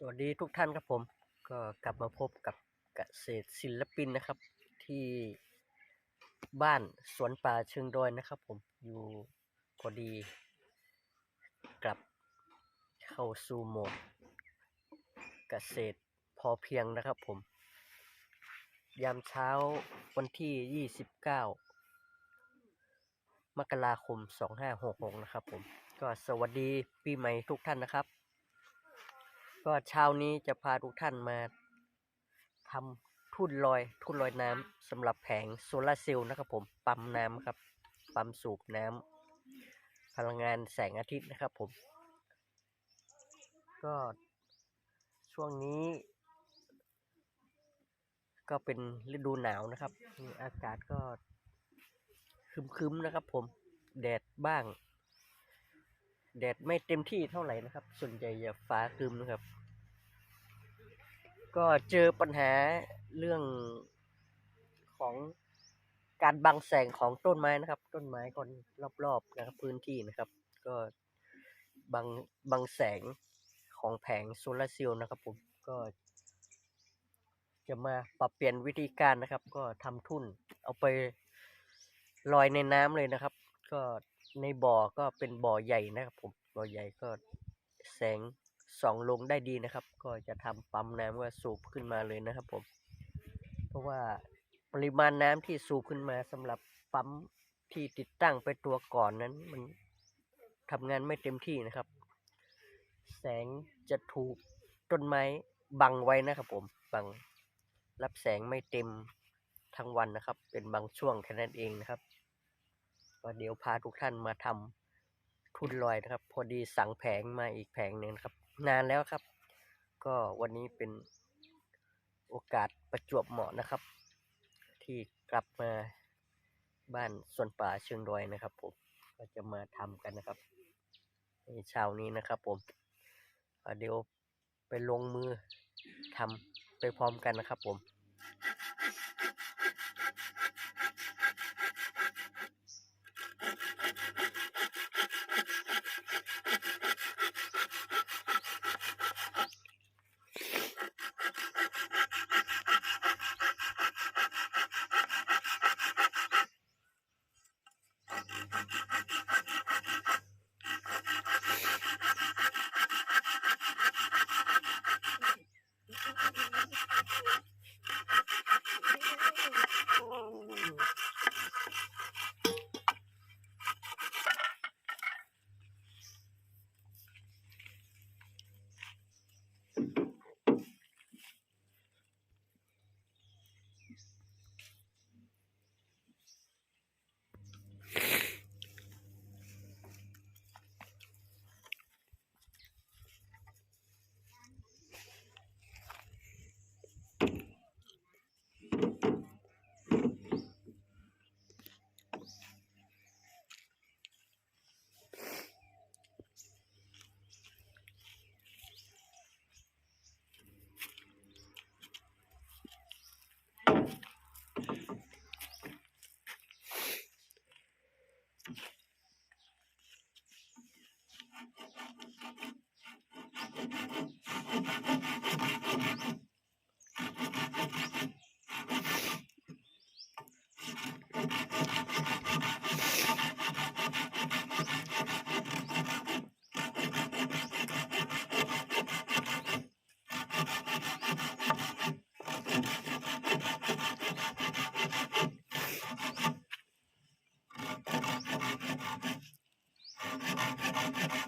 สวัสดีทุกท่านครับผม ก็กลับมาพบกับเกษตรศิลปินนะครับ ที่บ้านสวนป่าเชิงดอยนะครับ ผมอยู่พอดี กลับเข้าสู่โหมด เกษตรพอเพียงนะครับผม ยามเช้าวันที่ 29 มกราคม 2566 นะครับผม ก็สวัสดีปีใหม่ทุกท่านนะครับ ก็เช้านี้จะพาทุกท่านมาทำทุ่นลอยทุ่นลอยน้ำสำหรับแผงโซลาร์เซลล์นะครับผมปั๊มน้ำครับปั๊มสูบน้ำพลังงานแสงอาทิตย์นะครับผม ก็ช่วงนี้ ก็เป็นฤดูหนาวนะครับนี่อากาศก็คึมๆนะครับผมแดดบ้างแดดไม่เต็มที่เท่าไหร่นะครับ ส่วนใหญ่จะฟ้าคึมนะครับ ก็เจอปัญหาเรื่องของการบังแสงของต้นไม้นะครับ ต้นไม้คนรอบๆนะครับ พื้นที่นะครับ ก็บังบังแสงของแผงโซลาร์เซลล์นะครับผมก็ จะมาปรับเปลี่ยนวิธีการนะครับ ก็ทำทุ่นเอาไปลอยในน้ำเลยนะครับ ก็ในบ่อก็เป็นบ่อใหญ่นะครับผมบ่อใหญ่ก็แสง ส่องลงได้ดีนะครับ ก็จะทำปั๊มน้ำก็สูบขึ้นมาเลยนะครับผม เพราะว่าปริมาณน้ำที่สูบขึ้นมาสำหรับปั๊มที่ติดตั้งไปตัวก่อนนั้น มันทำงานไม่เต็มที่นะครับ แสงจะถูกต้นไม้บังไว้นะครับผมบังรับแสงไม่เต็มทั้งวันนะครับ เป็นบางช่วงแค่นั้นเองนะครับก็เดี๋ยวพาทุกท่านมาทำทุนลอยนะครับ พอดีสั่งแผงมาอีกแผงหนึ่งนะครับ นานแล้วครับ ก็วันนี้เป็นโอกาสประจวบเหมาะนะครับ ที่กลับมาบ้านสวนป่าเชิงดอยนะครับผมก็จะมาทำกันนะครับในเช้านี้นะครับผมเดี๋ยวไปลงมือทำไปพร้อมกันนะครับผม you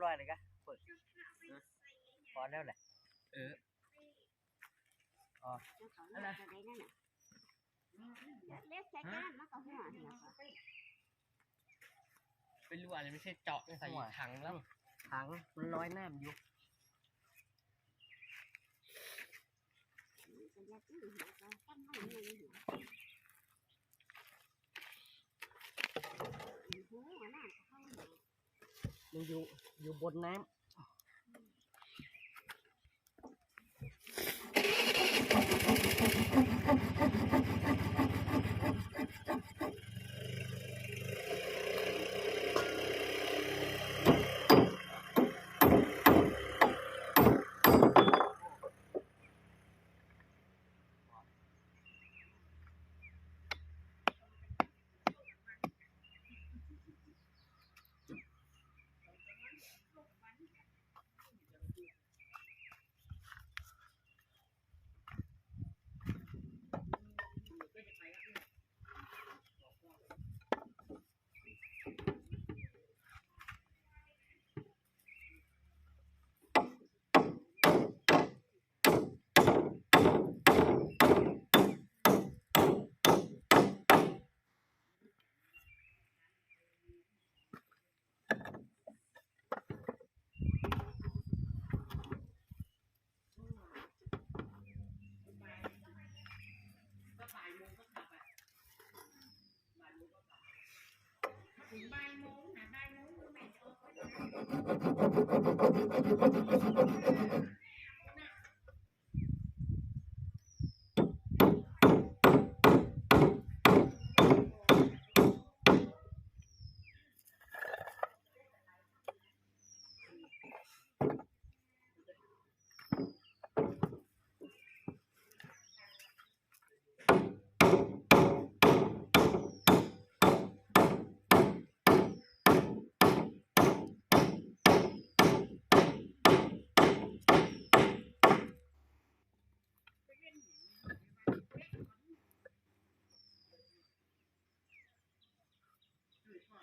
รียบร้อยเลยกะเปิดพอแล้วแหละเออแล้วเขาเลือกอะไรนั่นน่ะเล็กใช้ก้านมากกว่าหัวเนี่ยค่ะเป็นรูอะไรไม่ใช่เจาะใส่ถังแล้วถังมันลอยน้ำอยู่ เป็นยาที่หัวก็ตั้งไม่ในหัวหัวหน้าเข้าหัว มัน อยู่อยู่บนน้ำ bay muốn hả bay muốn của mẹ Thank you.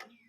on here.